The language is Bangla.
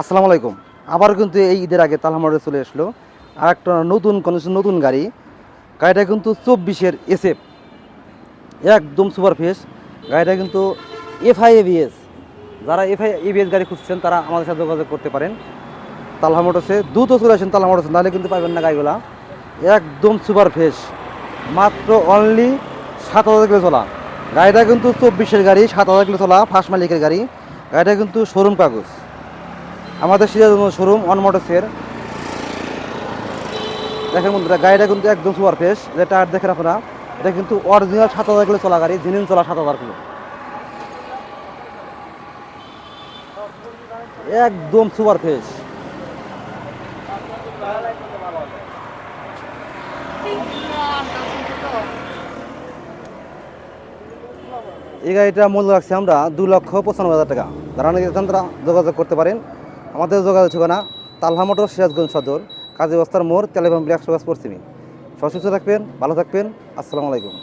আসসালামু আলাইকুম। আবার কিন্তু এই ঈদের আগে তালহা মোটরে চলে আসলো আর একটা নতুন কন্ডিশন নতুন গাড়ি। গাড়িটা কিন্তু চব্বিশের এসএফ একদম সুপার ফ্রেশ গাড়িটা কিন্তু এফআই এবিএস যারা এফআই এবিএস গাড়ি খুঁজছেন, তারা আমাদের সাথে যোগাযোগ করতে পারেন। তালহা মোটরসে দ্রুত চলে আসেন তালহা মোটরসে নাহলে কিন্তু পাবেন না গাড়িগুলা। একদম সুপার ফ্রেশ মাত্র অনলি সাত হাজার কিলো চলা। গাড়িটা কিন্তু চব্বিশের গাড়ি, সাত হাজার কিলো চলা ফার্স্ট মালিকের গাড়ি। গাড়িটা কিন্তু শোরুম কাগজ। আমাদের সিরাজ শোরুম অন মোটরসের দেখেন বন্ধুরা, গাড়িটা কিন্তু একদম সুপার ফ্রেশ এটা টায়ার দেখেন আপনারা, এটা কিন্তু অরিজিনাল সাত হাজার কিলো চলা গাড়ি জিনিস চলা সাত হাজার কিলো একদম সুপার ফ্রেশ এই গাড়িটা মূল্য রাখছি আমরা দু লক্ষ পঁচানব্বই হাজার টাকা। যারা তারা যোগাযোগ করতে পারেন। আমাদের যোগাযোগ ঠিকানা তালহা মোটর, সিরাজগঞ্জ সদর, কাজী বস্তার মোড় তেলেবাম একশো গাছ পশ্চিমী। সশস্ত্র থাকবেন, ভালো থাকবেন। আসসালামু আলাইকুম।